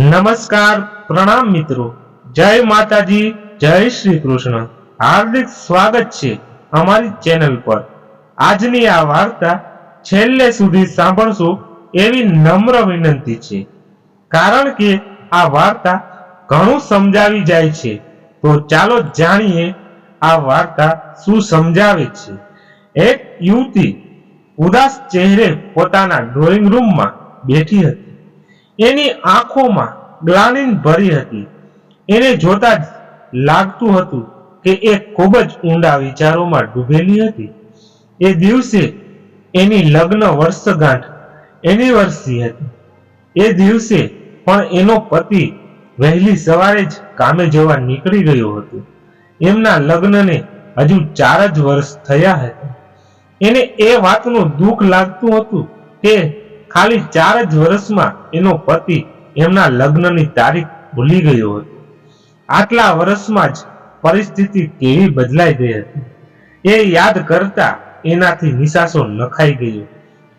નમસ્કાર પ્રણામ મિત્રો. જય માતાજી, જય શ્રી કૃષ્ણ. હાર્દિક સ્વાગત છે અમારી ચેનલ પર. આજની આ વાર્તા છેલ્લે સુધી સાંભળશો એવી નમ્ર વિનંતી છે. કારણ કે આ વાર્તા ઘણું સમજાવી જાય છે. તો ચાલો જાણીએ આ વાર્તા શું સમજાવે છે. એક યુવતી ઉદાસ ચહેરે પોતાના ડ્રોઈંગ રૂમમાં બેઠી હતી. એની આંખોમાં ગ્લાનિન ભરી હતી. એને જોતા જ લાગતું હતું કે એ ખૂબ જ ઊંડા વિચારોમાં ડૂબેલી હતી. એ દિવસે એની લગ્ન વર્ષગાંઠ એનિવર્સરી હતી. એ દિવસે પણ એનો પતિ વહેલી સવારે જ કામે જવા નીકળી ગયો હતો. એમના લગ્નને હજુ ચાર જ વર્ષ થયા હતા. એને એ વાતનું દુઃખ લાગતું હતું કે ખાલી ચાર જ વર્ષમાં એનો પતિ એમના લગ્નની તારીખ ભૂલી ગયો હતો આટલા વર્ષમાં જ પરિસ્થિતિ કેવી બદલાઈ ગઈ હતી. એ યાદ કરતા એનાથી નિશાસો નખાઈ ગયો.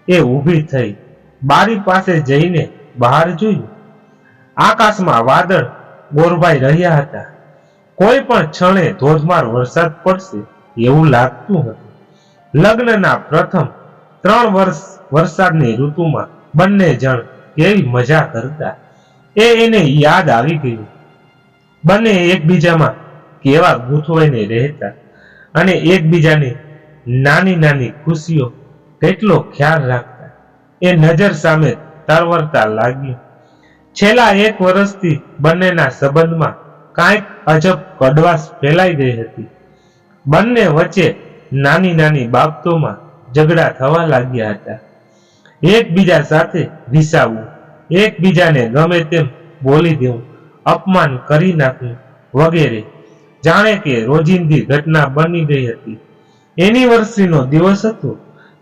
એ ઊભી થઈ બારી પાસે જઈને બહાર જોયું. આકાશમાં વાદળ ગોરભાઈ રહ્યા હતા. કોઈ પણ ક્ષણે ધોધમાર વરસાદ પડશે એવું લાગતું હતું. લગ્નના પ્રથમ ત્રણ વર્ષ વરસાદની ઋતુમાં બંને જણ કેવી મજા કરતા. એ એને યાદ આવી ગયું. બંને એકબીજામાં કેવા ગૂંથવાઈને રહેતા અને એકબીજાની નાની નાની ખુશીઓ કેટલો ખ્યાલ રાખતા. એ નજર સામે તરવરતા લાગ્યું. છેલ્લા એક વર્ષથી બંનેના સંબંધમાં કાંઈક અજબ કડવાશ ફેલાઈ ગઈ હતી. બંને વચ્ચે નાની નાની બાબતોમાં ઝઘડા થવા લાગ્યા હતા. એકબીજા સાથે વિસાવવું એકબીજાને ગમે તેમ બોલી દેવું, અપમાન કરી નાખવું વગેરે. જાણે કે રોજિંદી ઘટના બની ગઈ હતી. એનિવર્સરીનો દિવસ હતો,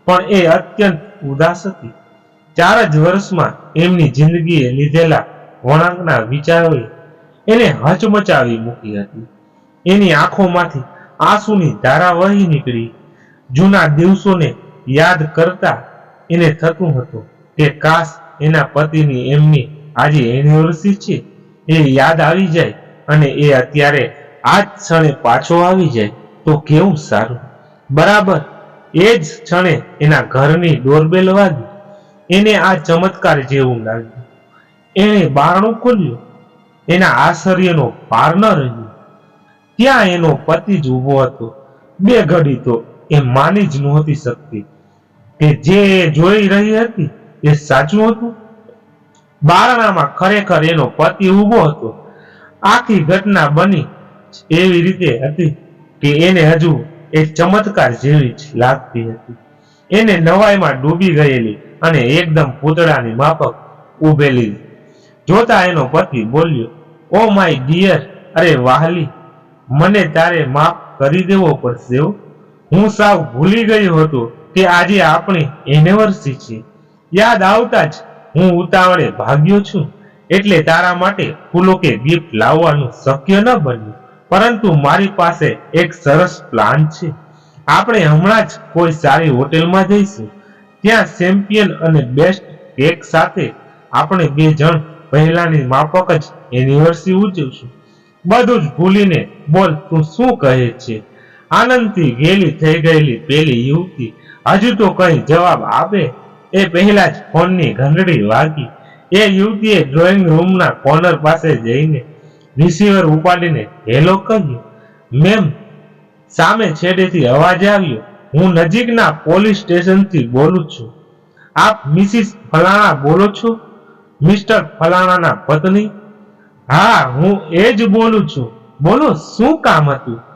પણ એ અત્યંત ઉદાસ હતી. ચાર જ વર્ષમાં એમની જિંદગીએ લીધેલા વળાંકના વિચારોએ એને હચમચાવી મૂકી હતી. એની આંખોમાંથી આંસુની ધારા વહી નીકળી. જૂના દિવસોને યાદ કરતા એને થતું હતું કે કાશ એના પતિની એમની આજે એનિવર્સરી છે, એ યાદ આવી જાય અને એ અત્યારે આ જ ક્ષણે પાછો આવી જાય તો કેવું સારું. બરાબર, એ જ ક્ષણે એના ઘરની ડોરબેલ વાગી. એને આ ચમત્કાર જેવું લાગ્યું. એણે બારણું ખોલ્યું. એના આશ્ચર્યનો પાર ન રહ્યો. ત્યાં એનો પતિ જ ઊભો હતો. બે ઘડી તો એ માની જ નહોતી શકતી. કે જે જોઈ રહી હતી એ સાચું હતું? બારણામાં ખરેખર એનો પતિ ઊભો હતો. આખી ઘટના બની એવી રીતે હતી કે એને હજુ એ ચમત્કાર જેવી જ લાગતી હતી. એને નવાઈમાં ડૂબી ગયેલી અને એકદમ પૂતળાની માફક ઊભેલી. જોતા એનો પતિ બોલ્યો, ઓ માય ડિયર, અરે વાહલી, મને તારે માફ કરી દેવો પડશે હો. હું સાવ ભૂલી ગયો હતો કે આજે આપણી એનિવર્સરી છે યાદ આવતા જ હું ઉતાવળે ભાગ્યો છું. એટલે તારા માટે ફૂલો કે ગિફ્ટ લાવવાનું શક્ય ન બન્યું. પરંતુ મારી પાસે એક સરસ પ્લાન છે. આપણે હમણાં જ કોઈ સારી હોટેલમાં જઈશું. ત્યાં ચેમ્પિયન અને બેસ્ટ કેક સાથે આપણે બે જણ પહેલાની માફક જ એનિવર્સરી ઉજવશું. બધું જ ભૂલીને બોલ, તું શું કહે છે? આનંદથી ગેલી થઈ ગયેલી પેલી યુવતી હજુ તો કઈ જવાબ આપે? એ પહેલા જ ફોનની ઘંટડી વાગી. એ યુવતીએ ડ્રોઈંગ રૂમના કોર્નર પાસે જઈને રિસીવર ઉપાડીને હેલો કહ્યું. મેમ સામે છેડેથી અવાજ આવ્યો. હું નજીકના પોલીસ સ્ટેશનથી બોલું છું. આપ મિસિસ ફલાણા બોલો છો? મિસ્ટર ફલાણાના પત્ની? હા, હું એ જ બોલું છું. બોલો, શું કામ હતું?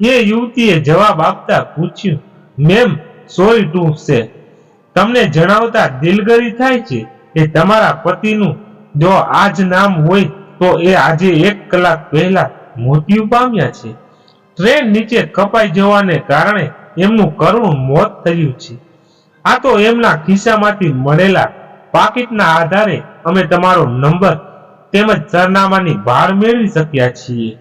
એ યુવતીએ જવાબ આપતા પૂછ્યું, મેમ સોય ટુ તમને જણાવતા દિલગરી થાય છે કે તમારા પતિનું જો આ નામ હોય તો એ આજે એક કલાક પહેલા મૃત્યુ પામ્યા છે. ટ્રેન નીચે કપાઈ જવાને કારણે એમનું કરુણ મોત થયું છે. આ તો એમના ખિસ્સામાંથી મળેલા પાકીટના આધારે અમે તમારો નંબર તેમજ સરનામાની ભાર મેળવી શક્યા છીએ.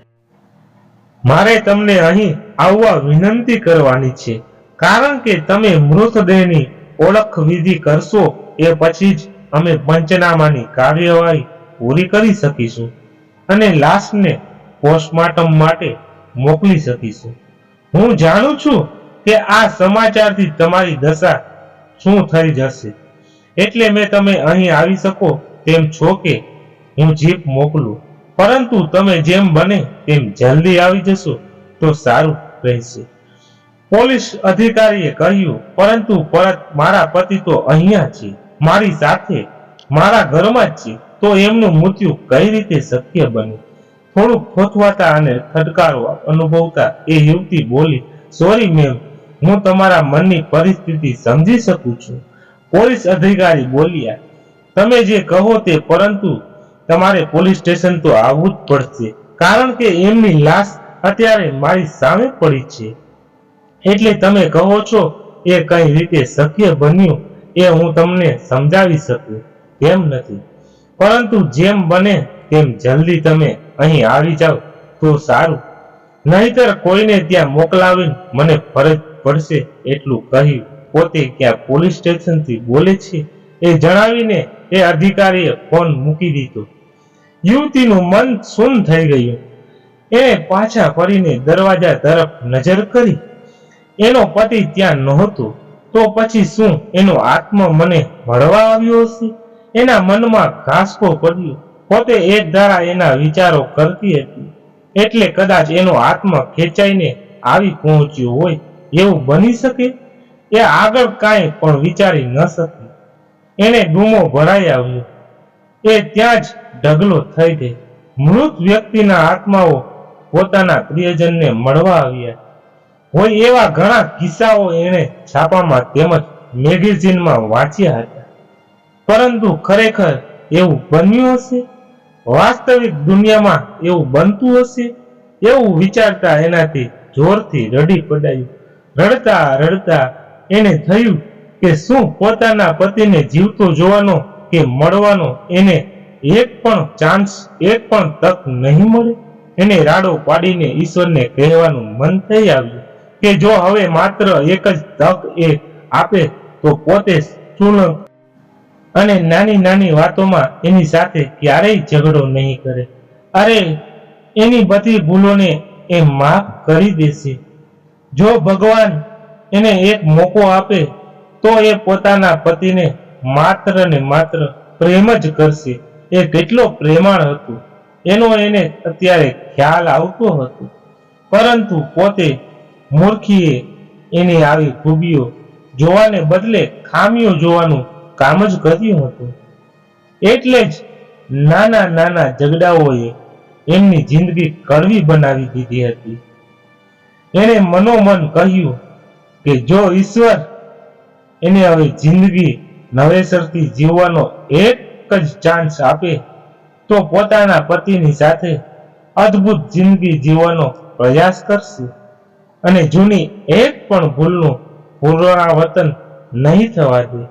મારે તમને અહીં આવવા વિનંતી કરવાની છે. કારણ કે તમે મૃતદેહની ઓળખ વિધિ કરશો, એ પછી જ અમે પંચનામાની કાર્યવાહી પૂરી કરી શકીશું અને લાશને પોસ્ટમોર્ટમ માટે મોકલી શકીશું. હું જાણું છું કે આ સમાચારથી તમારી દશા શું થઈ જશે. એટલે મેં તમે અહીં આવી શકો તેમ છો કે હું જીપ મોકલું. પરંતુ તમે જેમ બને તેમ જલ્દી આવી જશો તો સારું રહેશે. પોલીસ અધિકારીએ કહ્યું, પરંતુ પરત મારા પતિ તો અહીંયા છે, મારી સાથે, મારા ઘરમાં જ છે, તો એમનું મૃત્યુ કઈ રીતે શક્ય બન્યું થોડુંક ખોથવાતા અને ખડકારો અનુભવતા એ યુવતી બોલી, સોરી મેમ, હું તમારા મનની પરિસ્થિતિ સમજી શકું છું. પોલીસ અધિકારી બોલ્યા, તમે જે કહો તે પરંતુ તમારે પોલીસ સ્ટેશન તો આવવું જ પડશે. કારણ કે એમની લાશ અત્યારે મારી સામે પડી છે. એટલે તમે કહો છો, એ કઈ રીતે શક્ય બન્યું એ હું તમને સમજાવી શકું, તેમ નથી. પરંતુ જેમ બને તેમ જલ્દી તમે અહીં આવી જાઓ તો સારું. નહીતર કોઈને ત્યાં મોકલાવીને મને ફરજ પડશે એટલું કહી પોતે ક્યાં પોલીસ સ્ટેશનથી બોલે છે? એ જણાવીને એ અધિકારીએ ફોન મૂકી દીધો. યુવતીનું મન શૂન થઈ ગયું. એણે પાછા ફરીને દરવાજા તરફ નજર કરી. એનો પતિ ત્યાં નહોતો. તો પછી શું? એનો આત્મા મને મળવા આવ્યો હશે? એના મનમાં ઘાસકો પડ્યો. પોતે એક ધારા એના વિચારો કરતી હતી. એટલે કદાચ એનો આત્મા ખેંચાઈને આવી પહોંચ્યો હોય એવું બની શકે? એ આગળ કાંઈ પણ વિચારી ન શકી. એને ડૂમો ભરાઈ આવ્યો. એ ત્યાં જ ઢગલો થઈ ગઈ મૃત વ્યક્તિના આત્માઓ પોતાના પ્રિયજનને મળવા આવ્યા. હોય એવા ઘણા કિસ્સાઓ એણે છાપામાં તેમજ મેગેઝિનમાં વાંચ્યા હતા. પરંતુ ખરેખર એવું બન્યું હશે? વાસ્તવિક દુનિયામાં એવું બનતું હશે? એવું વિચારતા એનાથી જોરથી રડી પડાયું. રડતા રડતા એને થયું કે શું પોતાના પતિને જીવતો જોવાનો કે મળવાનો એને એક પણ ચાન્સ એક પણ તક નહીં મળે? એને રાડો પાડીને ઈશ્વરને કહેવાનું મન થઈ આવ્યું કે જો હવે માત્ર એક જ તક એ આપે, તો પોતે સુલંગ અને નાની નાની વાતોમાં એની સાથે ક્યારેય ઝઘડો નહીં કરે. અરે, એની બધી ભૂલોને એ માફ કરી દેશે. જો ભગવાન એને એક મોકો આપે તો એ પોતાના પતિને માત્ર ને માત્ર પ્રેમ જ કરશે. એ કેટલો પ્રેમાળ હતો. એનો એને અત્યારે ખ્યાલ આવતો હતો. પરંતુ પોતે મૂર્ખીએ એની આવી ખૂબીઓ જોવાને બદલે ખામીઓ જોવાનું કામ જ કર્યું હતું. એટલે જ નાના નાના ઝઘડાઓએ એમની જિંદગી કડવી બનાવી દીધી હતી. એણે મનોમન કહ્યું કે, જો ઈશ્વર એને હવે જિંદગી નવેસરથી જીવવાનો એક જ ચાન્સ આપે. તો પોતાના પતિની સાથે અદ્ભુત જિંદગી જીવવાનો પ્રયાસ કરશે. અને જૂની એક પણ ભૂલનું પુનરાવર્તન નહીં થવા દે.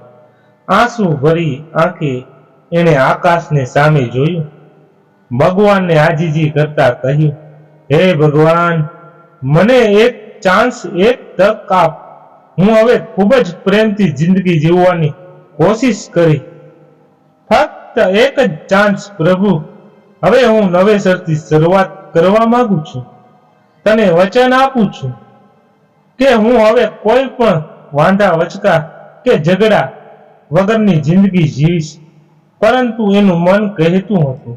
આંસુ ભરી આંખે એણે આકાશને સામે જોયું. ભગવાનને આજીજી કરતા કહ્યું, હે ભગવાન, મને એક ચાન્સ એક તક આપ. હું હવે ખૂબ જ પ્રેમથી જિંદગી જીવવાની કોશિશ કરી ફક્ત એક જ ચાન્સ પ્રભુ. હવે હું નવેસરથી શરૂઆત કરવા માંગુ છું. તને વચન આપું છું કે હું હવે કોઈ પણ વાંધા, વચકા કે ઝઘડા વગરની જિંદગી જીવીશ. પરંતુ એનું મન કહેતું હતું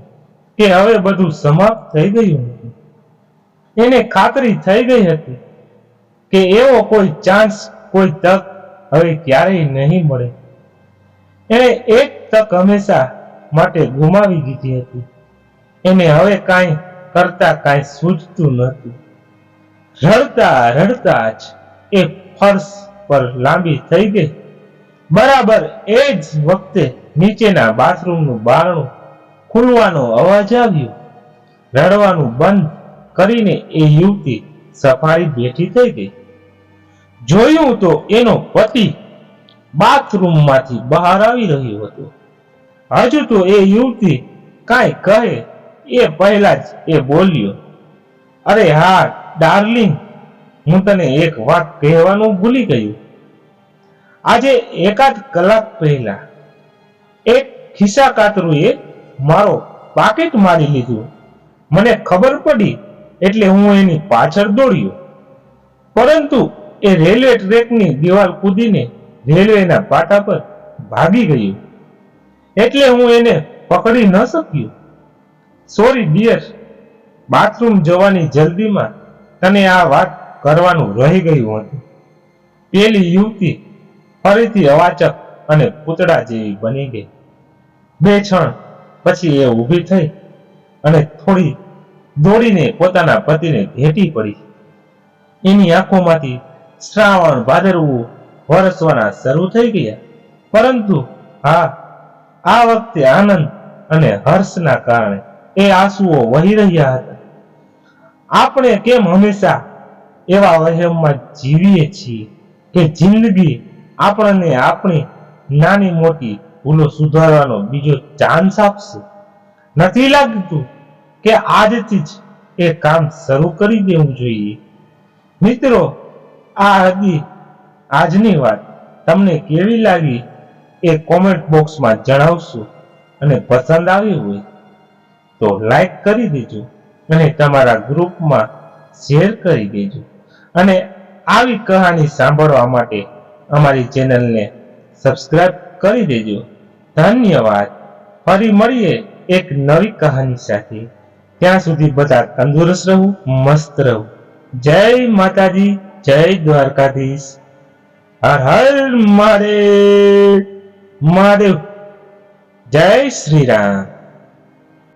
કે હવે બધું સમાપ્ત થઈ ગયું હતું. એને ખાતરી થઈ ગઈ હતી કે એવો કોઈ ચાન્સ કોઈ તક હવે ક્યારેય નહીં મળે. એણે એક તક હંમેશા માટે ગુમાવી દીધી હતી. એને હવે કાંઈ કરતા કાંઈ સૂચતું નહોતું. રડતા રડતા જ એ ફર્શ પર લાંબી થઈ ગઈ. બરાબર એ જ વખતે નીચેના બાથરૂમનું બારણું ખુલવાનો અવાજ આવ્યો. રડવાનું બંધ કરીને એ યુવતી સફારી બેઠી થઈ ગઈ. જોયું તો એનો પતિ બાથરૂમમાંથી બહાર આવી રહ્યો હતો. હજુ તો એ યુવતી કાંઈ કહે એ પહેલા જ એ બોલ્યો, અરે હા, ડાર્લિંગ, હું તને એક વાત કહેવાનું ભૂલી ગયું. આજે એકાદ કલાક પહેલા એક ખિસ્સા કાતરુએ મારો પાકીટ મારી લીધું. મને ખબર પડી એટલે હું એની પાછળ દોડ્યો. પરંતુ એ રેલવે ટ્રેકની દિવાલ કૂદીને રેલવેના પાટા પર ભાગી ગયું એટલે હું એને પકડી ન શક્યો. સોરી ડિયર બાથરૂમ જવાની જલ્દીમાં તને આ વાત કરવાનું રહી ગયું હતું. પેલી યુવતી ફરીથી અવાચક અને પૂતળા જેવી બની ગઈ. બે ક્ષણ પછી એ ઊભી થઈ અને થોડી દોડીને પોતાના પતિને ભેટી પડી. એની આંખોમાંથી શ્રાવણ, ભાદરવું, વરસવાના શરૂ થઈ ગયા. પરંતુ હા, આ વખતે આનંદ અને હર્ષના કારણે એ આંસુઓ વહી રહ્યા હતા. આપણે કેમ હંમેશા એવા વહેમમાં જીવીએ છીએ કે જિંદગી આપણને આપણી નાની મોટી ભૂલો સુધારવાનો બીજો ચાન્સ આપશે? નથી લાગતું કે આજથી જ એ કામ શરૂ કરી દેવું જોઈએ. મિત્રો આ હતી. આજની વાત તમને કેવી લાગી એ કોમેન્ટ બોક્સમાં જણાવશો અને પસંદ આવી હોય તો લાઈક કરી દેજો અને તમારા ગ્રુપમાં શેર કરી દેજો. અને આવી કહાની સાંભળવા માટે અમારી ચેનલને સબસ્ક્રાઇબ કરી દેજો. ધન્યવાદ. ફરી મળીએ એક નવી કહાની સાથે. ત્યાં સુધી બધા તંદુરસ્ત રહો, મસ્ત રહો. જય માતાજી. જય દ્વારકાધીશ. હર હર મારે મારે જય શ્રી રામ.